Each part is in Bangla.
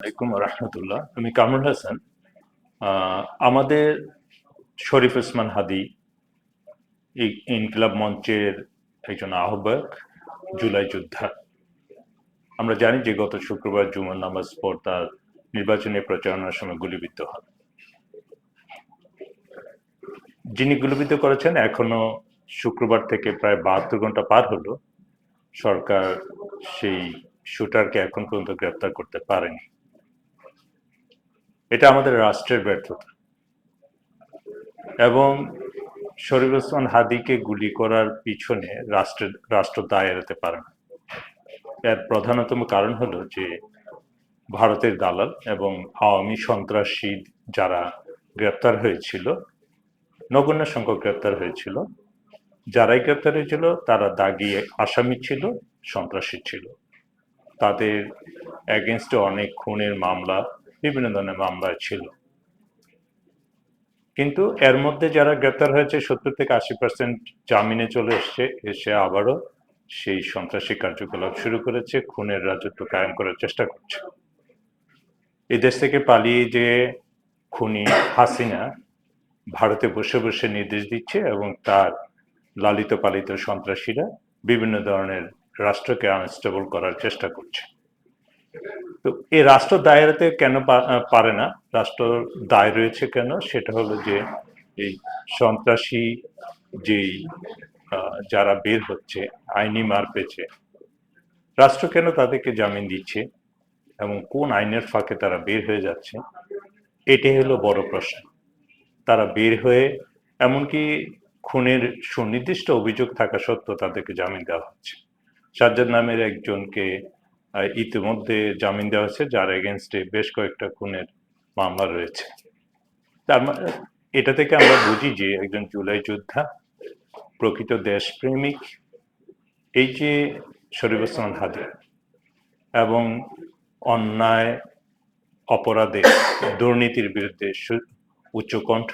আলাইকুম রহমতুল্লাহ। আমি কামরুল হাসান আমাদের শরীফ ওসমান হাদি ইনকিলাব মঞ্চের একজন আহ্বায়ক, জুলাই যোদ্ধা। আমরা জানি যে গত শুক্রবার জুমার নামাজ পর তার নির্বাচনী প্রচারণার সময় গুলিবিদ্ধ হন। যিনি গুলিবিদ্ধ করেছেন, এখনও শুক্রবার থেকে প্রায় বাহাত্তর ঘণ্টা পার হলো। সরকার সেই শুটারকে এখন পর্যন্ত গ্রেপ্তার করতে পারেনি। এটা আমাদের রাষ্ট্রের ব্যর্থতা। এবং শরীফ ওসমান হাদিকে গুলি করার পিছনে রাষ্ট্রের রাষ্ট্র দায় এড়াতে পারে না। এর প্রধানতম কারণ হলো যে ভারতের দালাল এবং আওয়ামী সন্ত্রাসী যারা গ্রেপ্তার হয়েছিল, নগণ্য সংখ্যক গ্রেপ্তার হয়েছিল, যারাই গ্রেপ্তার হয়েছিল তারা দাগি আসামি ছিল, সন্ত্রাসী ছিল। তাদের এগেনস্টে অনেক খুনের মামলা বিভিন্ন ধরনের মামলা ছিল। কিন্তু এর মধ্যে যারা গ্রেপ্তার হয়েছে, সত্তর থেকে আশি পার্সেন্ট জামিনে চলে এসছে, এসে আবারও সেই সন্ত্রাসী কার্যকলাপ শুরু করেছে, খুনের রাজত্ব কায়েম করার চেষ্টা করছে। এই দেশ থেকে পালিয়ে যে খুনি হাসিনা ভারতে বসে বসে নির্দেশ দিচ্ছে এবং তার লালিত পালিত সন্ত্রাসীরা বিভিন্ন ধরনের রাষ্ট্রকে আনস্টেবল করার চেষ্টা করছে। তো এই রাষ্ট্র দায়েরাতে কেন পারে না? রাষ্ট্র দায় রয়েছে কেন? সেটা হলো যে এই সন্ত্রাসী যেই যারা বের হচ্ছে, আইনি মার পেয়েছে রাষ্ট্র কেন তাদেরকে জামিন দিচ্ছে? এবং কোন আইনের ফাঁকে তারা বের হয়ে যাচ্ছে? এটাই হলো বড় প্রশ্ন। তারা বের হয়ে, এমনকি খুনের সুনির্দিষ্ট অভিযোগ থাকা সত্ত্বেও তাদেরকে জামিন দেওয়া হচ্ছে। সাজ্জাদ নামের একজনকে ইতিমধ্যে জামিন দেওয়া হয়েছে, যার এগেনস্টে বেশ কয়েকটা খুনের মামলা রয়েছে। তার এটা থেকে আমরা বুঝি যে একজন জুলাই যোদ্ধা, প্রকৃত দেশপ্রেমিক, এই যে শরীফ ওসমান হাদি এবং অন্যায়, অপরাধে, দুর্নীতির বিরুদ্ধে উচ্চকণ্ঠ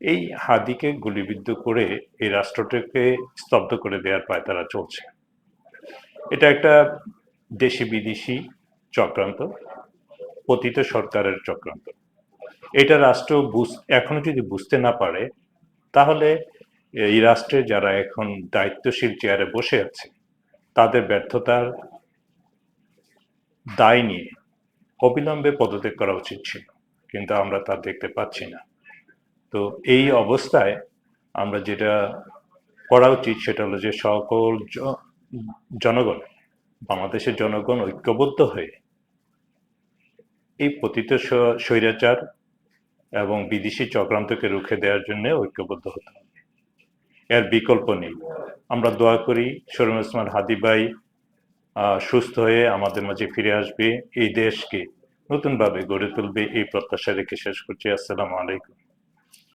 এই হাদিকে গুলিবিদ্ধ করে এই রাষ্ট্রটাকে স্তব্ধ করে দেওয়ার পায় তারা চলছে। এটা একটা দেশি বিদেশি চক্রান্ত পতিত সরকারের চক্রান্ত। এটা রাষ্ট্র এখনও যদি বুঝতে না পারে, তাহলে এই রাষ্ট্রে যারা এখন দায়িত্বশীল চেয়ারে বসে আছে, তাদের ব্যর্থতার দায় নিয়ে অবিলম্বে পদত্যাগ করা উচিত ছিল, কিন্তু আমরা তা দেখতে পাচ্ছি না। তো এই অবস্থায় আমরা যেটা করা উচিত সেটা হলো যে সকল জনগণ বাংলাদেশের জনগণ ঐক্যবদ্ধ হয়ে এই পতিত স্বৈরাচার এবং বিদেশি চক্রান্তকে রুখে দেওয়ার জন্য ঐক্যবদ্ধ হতে হবে। এর বিকল্প নেই। আমরা দোয়া করি শরীম ওসমান হাদি ভাই আহ, সুস্থ হয়ে আমাদের মাঝে ফিরে আসবে এই দেশকে নতুনভাবে গড়ে তুলবে এই প্রত্যাশা রেখে শেষ করছি। আসসালামু আলাইকুম।